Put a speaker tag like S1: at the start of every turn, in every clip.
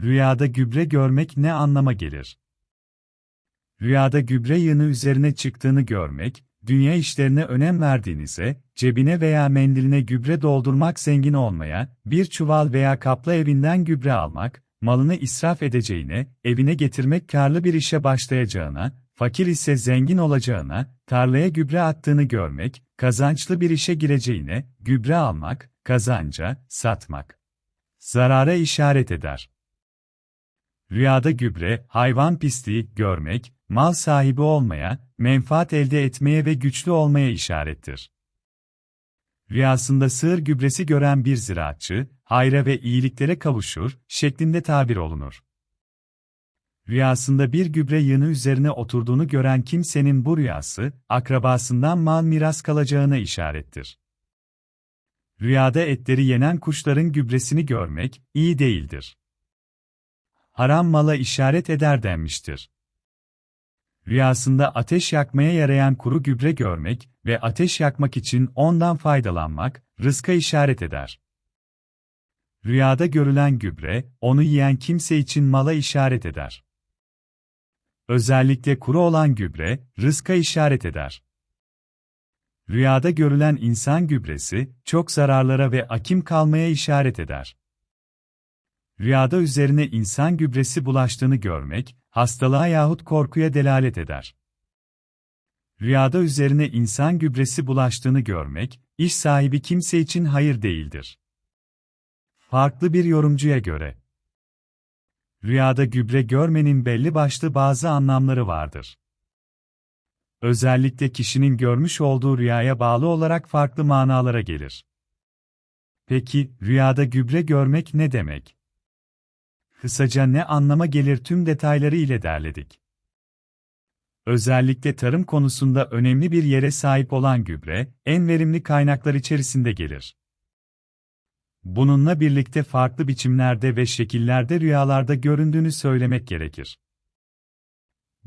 S1: Rüyada gübre görmek ne anlama gelir? Rüyada gübre yığını üzerine çıktığını görmek, dünya işlerine önem verdiğinize, cebine veya mendiline gübre doldurmak zengin olmaya, bir çuval veya kapla evinden gübre almak, malını israf edeceğine, evine getirmek karlı bir işe başlayacağına, fakir ise zengin olacağına, tarlaya gübre attığını görmek, kazançlı bir işe gireceğine, gübre almak, kazanca, satmak. Zarara işaret eder. Rüyada gübre, hayvan pisliği görmek, mal sahibi olmaya, menfaat elde etmeye ve güçlü olmaya işarettir. Rüyasında sığır gübresi gören bir ziraatçı, hayra ve iyiliklere kavuşur, şeklinde tabir olunur. Rüyasında bir gübre yığını üzerine oturduğunu gören kimsenin bu rüyası, akrabasından mal miras kalacağına işarettir. Rüyada etleri yenen kuşların gübresini görmek, iyi değildir. Haram mala işaret eder denmiştir. Rüyasında ateş yakmaya yarayan kuru gübre görmek ve ateş yakmak için ondan faydalanmak, rızka işaret eder. Rüyada görülen gübre, onu yiyen kimse için mala işaret eder. Özellikle kuru olan gübre, rızka işaret eder. Rüyada görülen insan gübresi, çok zararlara ve akim kalmaya işaret eder. Rüyada üzerine insan gübresi bulaştığını görmek, hastalığa yahut korkuya delalet eder. Rüyada üzerine insan gübresi bulaştığını görmek, iş sahibi kimse için hayır değildir. Farklı bir yorumcuya göre, Rüyada gübre görmenin belli başlı bazı anlamları vardır. Özellikle kişinin görmüş olduğu rüyaya bağlı olarak farklı manalara gelir. Peki, rüyada gübre görmek ne demek? Kısaca ne anlama gelir tüm detayları ile derledik. Özellikle tarım konusunda önemli bir yere sahip olan gübre, en verimli kaynaklar içerisinde gelir. Bununla birlikte farklı biçimlerde ve şekillerde rüyalarda göründüğünü söylemek gerekir.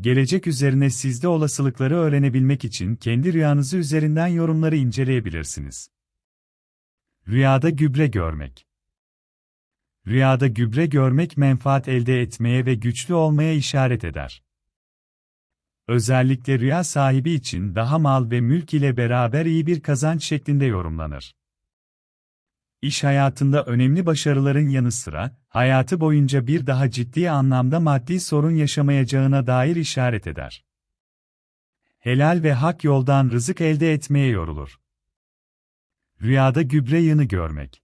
S1: Gelecek üzerine sizde olasılıkları öğrenebilmek için kendi rüyanızı üzerinden yorumları inceleyebilirsiniz. Rüyada gübre görmek Rüyada gübre görmek menfaat elde etmeye ve güçlü olmaya işaret eder. Özellikle rüya sahibi için daha mal ve mülk ile beraber iyi bir kazanç şeklinde yorumlanır. İş hayatında önemli başarıların yanı sıra, hayatı boyunca bir daha ciddi anlamda maddi sorun yaşamayacağına dair işaret eder. Helal ve hak yoldan rızık elde etmeye yorulur. Rüyada gübre yığını görmek.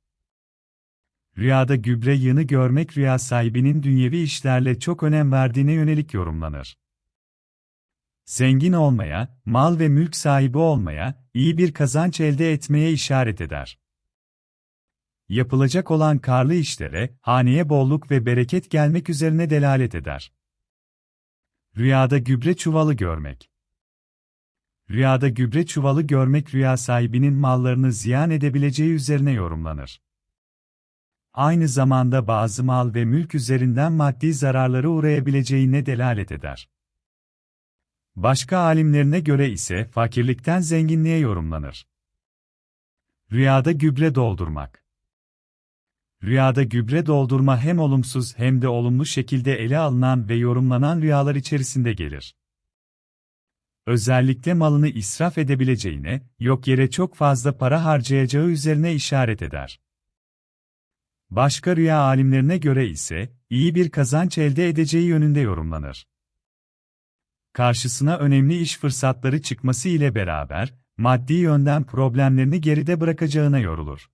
S1: Rüyada gübre yığını görmek rüya sahibinin dünyevi işlerle çok önem verdiğine yönelik yorumlanır. Zengin olmaya, mal ve mülk sahibi olmaya, iyi bir kazanç elde etmeye işaret eder. Yapılacak olan karlı işlere, haneye bolluk ve bereket gelmek üzerine delalet eder. Rüyada gübre çuvalı görmek. Rüyada gübre çuvalı görmek rüya sahibinin mallarını ziyan edebileceği üzerine yorumlanır. Aynı zamanda bazı mal ve mülk üzerinden maddi zararları uğrayabileceğine delalet eder. Başka alimlerine göre ise fakirlikten zenginliğe yorumlanır. Rüyada gübre doldurmak Rüyada gübre doldurma hem olumsuz hem de olumlu şekilde ele alınan ve yorumlanan rüyalar içerisinde gelir. Özellikle malını israf edebileceğine, yok yere çok fazla para harcayacağı üzerine işaret eder. Başka rüya alimlerine göre ise, iyi bir kazanç elde edeceği yönünde yorumlanır. Karşısına önemli iş fırsatları çıkması ile beraber, maddi yönden problemlerini geride bırakacağına yorulur.